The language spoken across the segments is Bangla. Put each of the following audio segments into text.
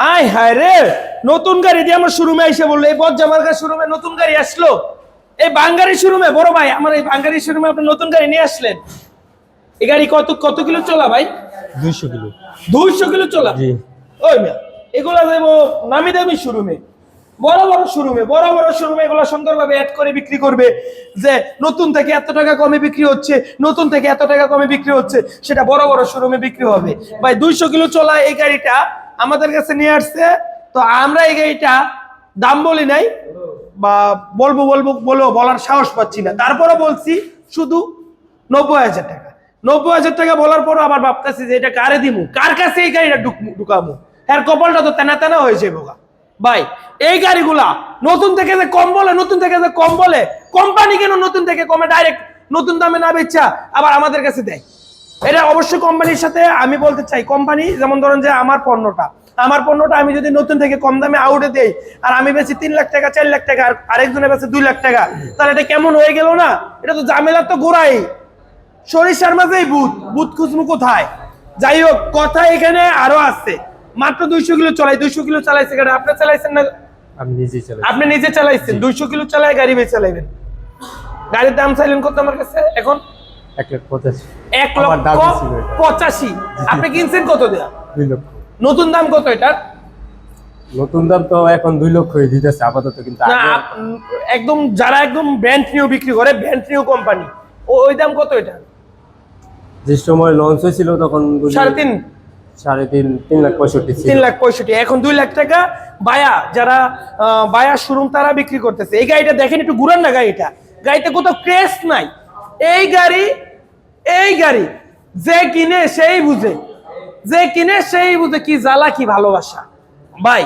হাই হায় রে নতুন গাড়ি দিয়ে আমার শোরুমে এসে বলল এই বজ্জা মার্কার শোরুমে নতুন গাড়ি আসলো? এই বাঙ্গারি শোরুমে বড় ভাই আমার এই বাঙ্গারি শোরুমে আপনি নতুন গাড়ি নিয়ে আসলেন? এই গাড়ি কত কত কিলো চলা ভাই? দুইশো কিলো। দুইশো কিলো চলা? ওই মিয়া এগুলা দেবো নামি দামি শোরুমে বড় বড় শোরুমে বড় বড় শোরুমে এগুলো সুন্দরভাবে অ্যাড করে বিক্রি করবে যে নতুন থেকে এত টাকা কমে বিক্রি হচ্ছে নতুন থেকে এত টাকা কমে বিক্রি হচ্ছে সেটা বড় বড় শোরুমে বিক্রি হবে। ভাই দুইশো কিলো চলা এই গাড়িটা আমাদের কাছে নিয়ে আসছে। তো আমরা এই গাড়িটা দাম বলি নাই বা বলব বলব বলব বলার সাহস পাচ্ছি না। তারপরে বলছি শুধু নব্বই হাজার টাকা। নব্বই হাজার টাকা বলার পরও আবার ভাবতেছি যে এটা কারে দিমু? কার কাছে এই গাড়িটা ঢুক- ঢুকামু? হ্যাঁ কপালটা তো তেনা তেনা হয়েছে বোকা ভাই, এই গাড়িগুলা নতুন থেকে যে কম বলে, নতুন থেকে যে কম বলে, কোম্পানি কেন নতুন থেকে কমে ডাইরেক্ট নতুন দামে না বেচা আবার আমাদের কাছে দেয়? এটা অবশ্যই কোম্পানির সাথে আমি বলতে চাই কোম্পানি যেমন ধরেন যে আমার পণ্যটা আমার পণ্যটা আমি যদি নতুন থেকে কম দামে আউটে দেই আর আমি বেশি তিন লাখ টাকা চার লাখ টাকা আর আরেকজনের বেশি দুই লাখ টাকা তাহলে এটা কেমন হয়ে গেল না? এটা তো জামেলার তো গোড়াই। সরিষার মাঝেই বুথ বুথ খুচমু কোথায়? যাই হোক কথা এখানে আরও আছে। মাত্র দুইশো কিলো চলাই দুইশো কিলো চালাইছে গাড়ি আপনি চালাইছেন না? আপনি নিজে চালাইছেন দুইশো কিলো চালায় গাড়ি বেয়ে চালাইবেন গাড়ির দাম চাইলেন কত আমার কাছে? এখন এক পঁচাশি। এক দাম লক্ষ পঁচাশি। আপনি কিনছেন কত দেয়া? দুই লক্ষ। নতুন দাম কত নতুন দাম তো এখন দুই লক্ষ হয়ে দিতেছে আপাতত কিন্তু একদম যারা একদম ব্র্যান্ড নিউ বিক্রি করে ব্র্যান্ড নিউ কোম্পানি ওই দাম কত এটা? যে সময় লঞ্চ হয়েছিল তখন সাড়ে তিন। সাড়ে তিন তিন লাখ পঁয়ষট্টি তিন লাখ পঁয়ষট্টি। এখন দুই লাখ টাকা। বায়া যারা বায়া শোরুম তারা বিক্রি করতেছে। এই গাড়িটা দেখেন একটু ঘুরান না গাড়িটা। গাড়িতে কোথাও ক্রেস নাই। এই গাড়ি এই গাড়ি, যে কিনে সেই বুঝে। যে কিনে সেই বুঝে কি জ্বালা, কি ভালোবাসা। ভাই,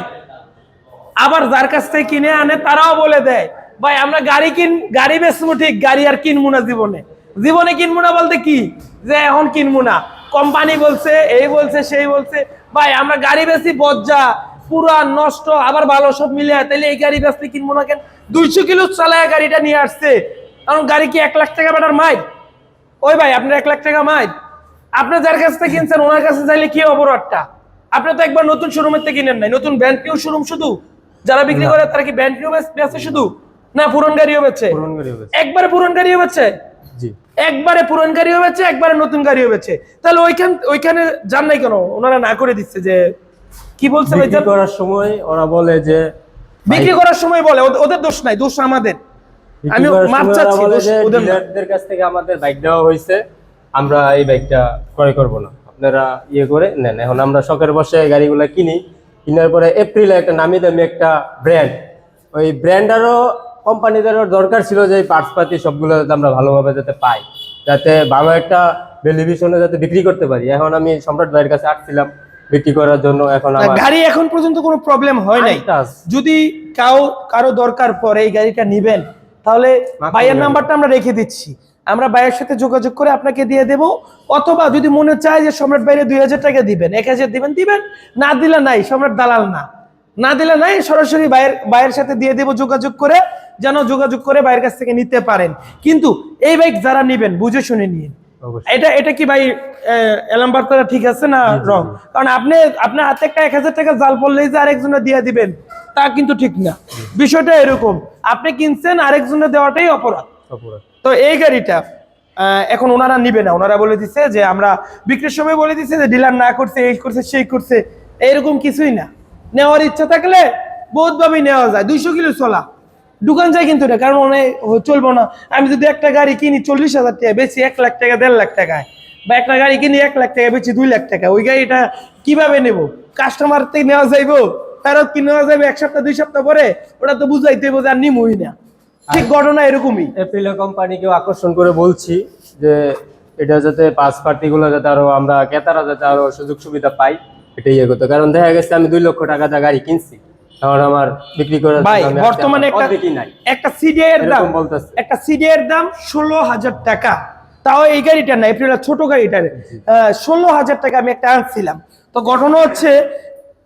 আবার যার কাছ থেকে কিনে আনে, তারাও বলে দেয়, ভাই, আমরা গাড়ি কিন, গাড়ি বেচবো ঠিক, গাড়ি আর কিনবো না জীবনে। জীবনে কিনবো না বলতে কি? যে এখন কিনবো না। কোম্পানি বলছে, এই বলছে, সেই বলছে, ভাই, আমরা গাড়ি বেশি বজ্জা, পুরা নষ্ট, আবার ভালো সব মিলে তাহলে এই গাড়ি বেচতে কিনবো না কেন? দুইশো কিলো চালায় গাড়িটা নিয়ে আসছে। কারণ গাড়ি কি এক লাখ টাকা বেটার মাইর ওই ভাই আপনার এক লাখ টাকা মাইর আপনি যার কাছ থেকে কিনছেন ওনার কাছে চাইলে কি অপরাধটা আপনি তো একবার নতুন শোরুমের থেকে কিনেন নাই। নতুন ব্র্যান্ড নিউ শোরুম শুধু? যারা বিক্রি করে তারা কি ব্র্যান্ড নিউ বেচে শুধু? না পুরন গাড়িও বেচে? একবারে পুরন গাড়িও বেচে? জি। একবারে পুরন গাড়িও বেচে একবারে নতুন গাড়িও বেচে। তাহলে ওইখান ওইখানে যান নাই কেন? ওনারা না করে দিচ্ছে যে কি বলছে ভাই বিক্রি করার সময় ওরা বলে যে বিক্রি করার সময় বলে ওদের- দোষ নাই দোষ আমাদের। আমি মাপ চাচ্ছি, ওদের কাছ থেকে আমাদের বাইক দেওয়া হয়েছে। আমরা এই বাইকটা ক্রয় করব না। আপনারা ইয়ে করে নেন। এখন আমরা শখের বসে গাড়িগুলো কিনি। কেনার পরে এপ্রিলে একটা নামি দামি একটা ব্র্যান্ড ওই ব্র্যান্ডারও কোম্পানিদেরও দরকার ছিল যে পার্টস পাতি সবগুলো যাতে আমরা ভালোভাবে যাতে পাই। যাতে ভালো একটা টেলিভিশনে যাতে বিক্রি করতে পারি। এখন আমি সম্রাট ভাইয়ের কাছে আসছিলাম বিক্রি করার জন্য। এখন আমার গাড়ি এখন পর্যন্ত কোনো প্রবলেম হয় নাই। যদি কাউ কারও দরকার পরে এই গাড়িটা নিবেন তাহলে ভাইয়ের নাম্বারটা আমরা রেখে দিচ্ছি। আমরা ভাইয়ের সাথে যোগাযোগ করে আপনাকে দিয়ে দেব। অথবা যদি মনে চায় যে সম্রাট বাইরে দুই হাজার টাকা দিবেন এক হাজার দিবেন দিবেন না দিলে নাই সম্রাট দালাল না। না দিলে নাই সরাসরি ভাইয়ের ভাইয়ের সাথে দিয়ে দেব যোগাযোগ করে যেন যোগাযোগ করে ভাইয়ের কাছ থেকে নিতে পারেন। কিন্তু এই বাইক যারা নিবেন বুঝে শুনে নিন। অবশ্যই এটা এটা কি ভাই এলাম বার্তাটা ঠিক আছে না রং কারণ আপনি আপনার হাতে একটা এক হাজার টাকা জাল পড়লেই যে আরেকজনে দিয়ে দিবেন তা কিন্তু ঠিক না। বিষয়টা এরকম আপনি কিনছেন আরেকজনে দেওয়াটাই অপরাধ। অপরাধ। তো এই গাড়িটা এখন ওনারা নিবে না। ওনারা বলে দিচ্ছে যে আমরা বিক্রির সময় বলে দিচ্ছে যে ডিলার না করছে এই করছে সেই করছে। এরকম কিছুই না। নেওয়ার ইচ্ছা থাকলে বহুত ভাবেই নেওয়া যায়। দুইশো কিলো চলা। দোকান যায় কিন্তু না কারণ অনেক চলবো না। আমি যদি একটা গাড়ি কিনি চল্লিশ হাজার টাকা বেশি এক লাখ টাকা দেড় লাখ টাকায় বা একটা গাড়ি কিনি এক লাখ টাকা বেশি দুই লাখ টাকা ওই গাড়িটা কীভাবে নেব? কাস্টমার থেকে নেওয়া যাইবো? ফেরত কি নেওয়া যাবে এক সপ্তাহ দুই সপ্তাহ পরে? ওটা তো বুঝাই দেবো যে আর নিমই না। ঠিক ঘটনা এরকমই। এপ্রিলে কোম্পানিকেও আকর্ষণ করে বলছি যে এটা যাতে পাঁচ পার্টিগুলো যাতে আরও আমরা ক্রেতারা যাতে আরও সুযোগ সুবিধা পাই এটাই ইয়ে করতে কারণ দেখা গেছে আমি দুই লক্ষ টাকা গাড়ি কিনছি এখন আমার বিক্রি করার ভাই বর্তমানে একটা একটা সিডিআই এর দাম একটা সিডিআই এর দাম ষোলো হাজার টাকা। তাও এই গাড়িটা না এপ্রিলের ছোট গাড়িটার। ষোলো হাজার টাকা আমি একটা আনছিলাম। তো ঘটনা হচ্ছে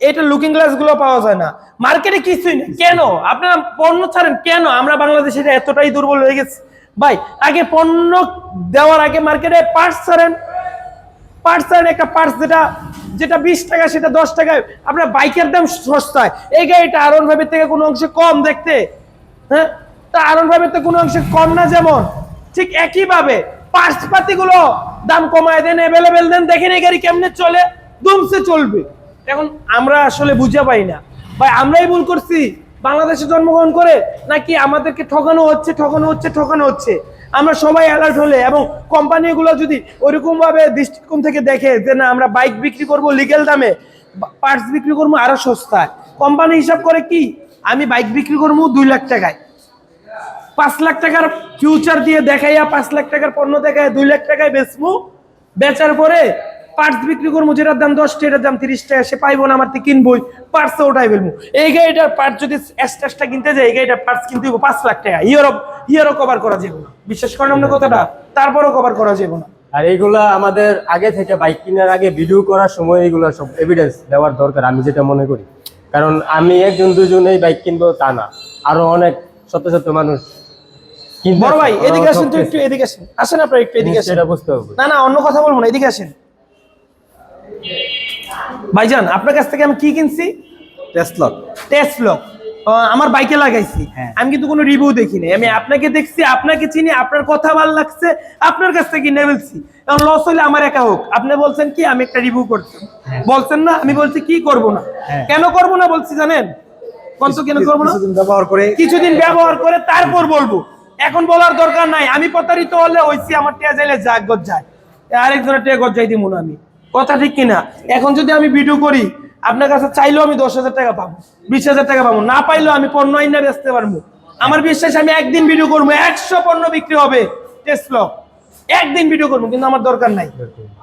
এটা লুকিং গ্লাসগুলো পাওয়া যায় না। মার্কেটে কিছুই নেই। কেন? আপনারা পণ্য ছাড়েন কেন? আমরা বাংলাদেশে এতটাই দুর্বল হয়ে গেছি। ভাই আগে পণ্য দেওয়ার আগে মার্কেটে পার্টস ছাড়েন। পার্টস ছাড়েন একটা পার্টস যেটা যেটা বিশ টাকা, সেটা দশ টাকায় আপনার বাইকের দাম সস্তায়। এই গাড়িটা আরন ভাবের থেকে কোনো অংশে কম দেখতে। হ্যাঁ? তা আরন ভাবের তো কোনো অংশে কম না যেমন। ঠিক একইভাবে পার্টস পাতিগুলো দাম কমায় দেন অ্যাভেলেবেল দেন। দেখেন এই গাড়ি কেমনে চলে দুমসে চলবে। এখন আমরা আসলে বুঝে পাই না। ভাই, আমরাই ভুল করছি? বাংলাদেশে জন্মগ্রহণ করে নাকি আমাদেরকে ঠকানো হচ্ছে ঠকানো হচ্ছে ঠকানো হচ্ছে? আমরা সবাই অ্যালার্ট হলে এবং কোম্পানিগুলো যদি ওইরকমভাবে দৃষ্টিকোণ থেকে দেখে যে না, আমরা বাইক বিক্রি করব লিগেল দামে পার্টস বিক্রি করব আরও সস্তায়, কোম্পানি হিসাব করে কি? আমি বাইক বিক্রি করব দুই লাখ টাকায়। পাঁচ লাখ টাকার ফিউচার দিয়ে দেখাইয়া পাঁচ লাখ টাকার পণ্য দেখায় দুই লাখ টাকায় বেচবো। বেচার পরে পার্টস বিক্রি করব যেটার দাম দশ টাকা এটার দাম তিরিশ টাকা সে পাইবো না আমার থেকে কিনবই পার্টস ওটাই ফেলব। এই গাড়িটার পার্ট যদি এক্সট্রাটা কিনতে যাই এই গাড়িটার পার্টস কিনতে হইবো পাঁচ লাখ টাকা। ইয়ারও ইয়ারও কভার করা যাবে না। বিশ্বাস করেন আপনার কথাটা? তারপরও কভার করা যাবে না। আর এইগুলা আমাদের আগে থেকে বাইক কেনার আগে ভিডিও করার সময় এইগুলা সব এভিডেন্স দেওয়ার দরকার আমি যেটা মনে করি। কারণ আমি একজন দুজন এই বাইক কিনবো তা না। আরও অনেক শত শত মানুষ। বড় ভাই এদিকে আসেন তো একটু এদিকে আসেন। আসেন আপনার একটু এদিকে আসেন। বুঝতে হবে। না না অন্য কথা বলব না এদিকে আসেন। ভাইজান আপনার কাছ থেকে আমি কি কিনছি? টেসলক টেস্ট লক আমার বাইকে লাগাইছি। হ্যাঁ। আমি কিন্তু কোনো রিভিউ দেখিনি। আমি আপনাকে দেখছি আপনাকে চিনি আপনার কথা ভালো লাগছে আপনার কাছ থেকে কিনে ফেলছি। এখন লস হলে আমার একা হোক। আপনি বলছেন কি আমি একটা রিভিউ করছি। বলছেন না আমি বলছি কি করব না? হ্যাঁ। কেন করব না বলছি জানেন? কত কেন করব না? ব্যবহার করে কিছুদিন ব্যবহার করে তারপর বলব। এখন বলার দরকার নাই। আমি প্রতারিত হলে হইছি আমার টিয়া যাইলে যাক গজ যায় আরেকজনের টিয়া গজ যাই দিব না আমি। কথা ঠিক কিনা? এখন যদি আমি ভিডিও করি, আপনার কাছে চাইলেও আমি দশ হাজার টাকা পাবো, বিশ হাজার টাকা পাবো, না পাইলেও আমি পণ্য আইনা বেচতে পারব। আমার বিশ্বাস, আমি একদিন ভিডিও করব, একশো পণ্য বিক্রি হবে টেস্ট একদিন ভিডিও করব, কিন্তু আমার দরকার নাই।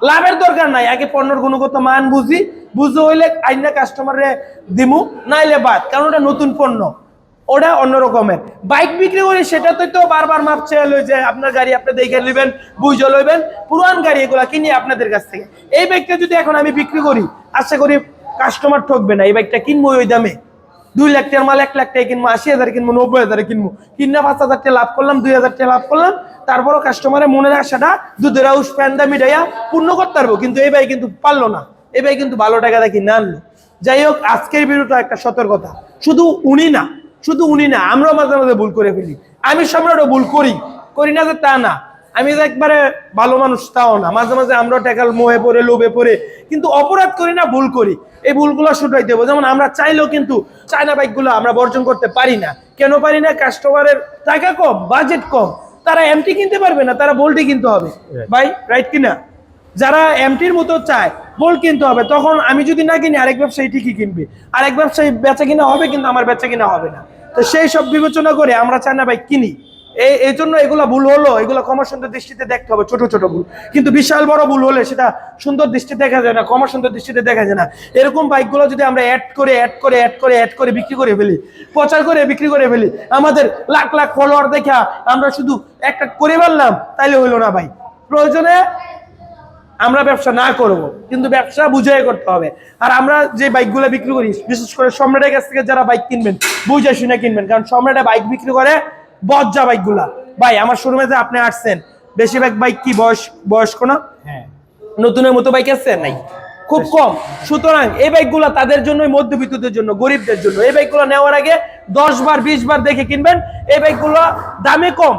লাভের দরকার নাই, আগে পণ্যের গুণগত মান বুঝি, বুঝে হইলে আইনা কাস্টমারে দিমু, নাইলে বাদ, কারণ ওটা নতুন পণ্য। ওটা অন্য রকমের। বাইক বিক্রি করি সেটা তো বারবার মাপ চেয়ে লই যে আপনার গাড়ি আপনি দেখে নেবেন, বুঝে লইবেন, পুরান গাড়ি এগুলা কিনি আপনাদের কাছ থেকে। এই বাইকটা যদি এখন আমি বিক্রি করি, আশা করি কাস্টমার ঠকবে না, এই বাইকটা কিনবো ওই দামে। দুই লাখ টাকার মাল, এক লাখ টাকা কিনবো, আশি হাজার কিনবো, নব্বই হাজারে কিনবো। কিনা পাঁচ হাজার টাকা লাভ করলাম, দুই হাজার টাকা লাভ করলাম। তারপরও কাস্টমারের মনের আশাটা দুধের আউস ফ্যান্দা মিটাইয়া পূর্ণ করতে পারব। কিন্তু এই ভাই কিন্তু পারল না। এই ভাই কিন্তু ভালো টাকা দেখি না আনলো। যাই হোক, আজকের ভিডিওটা একটা সতর্কতা। শুধু উনি না শুধু উনি না আমরাও মাঝে মাঝে ভুল করে ফেলি। আমি সম্রাটও ভুল করি করি না যে তা না। আমি যে একবারে ভালো মানুষ তাও না। মাঝে মাঝে আমরা টেকাল মোহে পড়ে লোভে পড়ে। কিন্তু অপরাধ করি না ভুল করি। এই ভুলগুলো শুটাই দেবো। যেমন আমরা চাইলেও কিন্তু চায়না বাইকগুলো আমরা বর্জন করতে পারি না। কেন পারি না? কাস্টমারের টাকা কম বাজেট কম। তারা এমটি কিনতে পারবে না তারা বোল্টই কিনতে হবে. ভাই রাইট কিনা? যারা এমটির মতো চায় বোল্ট কিনতে হবে। তখন আমি যদি না কিনি, আরেক ব্যবসায়ী ঠিকই কিনবে। আরেক ব্যবসায়ী বেচা কিনা হবে, কিন্তু আমার বেচা কিনা হবে না। তো সেই সব বিবেচনা করে আমরা চাই না বাইক কিনি। এই এই জন্য এগুলো ভুল হলো, এগুলো কমার সুন্দর দৃষ্টিতে দেখতে হবে, ছোট ছোট ভুল। কিন্তু বিশাল বড় ভুল হলে সেটা সুন্দর দৃষ্টিতে দেখা যায় না কমার সুন্দর দৃষ্টিতে দেখা যায় না। এরকম বাইকগুলো যদি আমরা অ্যাড করে অ্যাড করে অ্যাড করে অ্যাড করে বিক্রি করে ফেলি, প্রচার করে বিক্রি করে ফেলি, আমাদের লাখ লাখ ফলোয়ার দেখা আমরা শুধু একটা করে ফেললাম, তাইলে হইল না ভাই। প্রয়োজনে আমরা ব্যবসা না করব কিন্তু ব্যবসা বুঝাই করতে হবে। আর আমরা যে বাইকগুলো বিক্রি করি বিশেষ করে সম্রাটের কাছ থেকে যারা বাইক কিনবেন বুঝে শুনে কিনবেন। কারণ সম্রাটে বাইক বিক্রি করে বজ্জা বাইকগুলা। ভাই আমার শোরুমে যে আপনি আসছেন বেশিরভাগ বাইক কি বয়স বয়স্ক না? হ্যাঁ। নতুনের মতো বাইক আছে নাই? খুব কম। সুতরাং এই বাইকগুলো তাদের জন্য মধ্যবিত্তদের জন্য গরিবদের জন্য এই বাইকগুলো নেওয়ার আগে দশ বার বিশ বার দেখে কিনবেন। এই বাইকগুলো দামে কম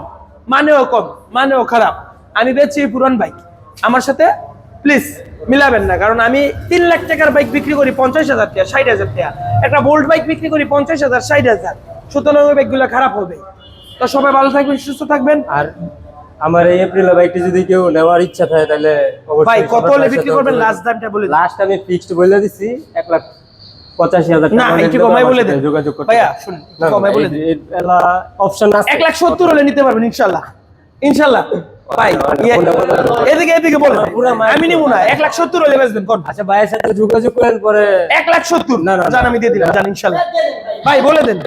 মানেও কম মানেও খারাপ। আমি এই পুরান বাইক। আমার সাথে প্লিজ মিলাবেন না কারণ আমি তিন লাখ টাকার বাইক বিক্রি করি পঞ্চাশ হাজার টাকা ষাট হাজার টাকা। একটা বোল্ট বাইক বিক্রি করি পঞ্চাশ হাজার ষাট হাজার। সুতরাং ওই বাইকগুলো খারাপ হবে। তো সবাই ভালো থাকবেন সুস্থ থাকবেন। আর আমার এই এপ্রিলে বাইকটি যদি কেউ নেওয়ার ইচ্ছা থাকে তাহলে ভাই কত হলে বিক্রি করবেন? লাস্ট দামটা বলে লাস্ট আমি ফিক্সড বলে দিছি এক লাখ পঁচাশি হাজার না একটু কমাই বলে দেন। যোগাযোগ করতে ভাইয়া শুনুন কমাই বলে দেন। অপশন আছে। এক লাখ সত্তর হলে নিতে পারবেন ইনশাল্লাহ। ইনশাল্লাহ। ভাই এদিকে এদিকে বলেন। আমি নিবো না এক লাখ সত্তর হলে বেচবেন কোন? আচ্ছা ভাইয়ের সাথে যোগাযোগ করেন পরে এক লাখ সত্তর। না, না, না। জান আমি দিয়ে দিলাম জান ইনশাল্লাহ। ভাই। বলে দেন।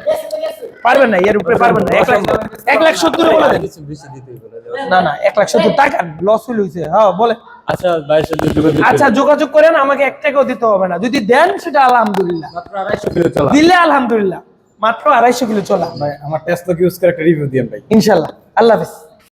পারবেন না এর উপরে পারবেন না। এক লাখ সত্তর বলে দেন। কিছু বেশি দিতে বলে দেওয়া। না না এক লাখ সত্তর টাকা লস হইছে। হ্যাঁ বলে। আচ্ছা ভাইয়ের সাথে যোগাযোগ আচ্ছা যোগাযোগ করেন আমাকে এক টাকাও দিতে হবে না। যদি দেন সেটা আলহামদুলিল্লাহ। মাত্র আড়াইশো কিলো চলা। দিলে আলহামদুলিল্লাহ। মাত্র আড়াইশো কিলো চলা। ভাই আমার ইউজ করে একটা রিভিউ দিয়েন ভাই। ইনশাল্লাহ। আল্লাহ হাফিজ।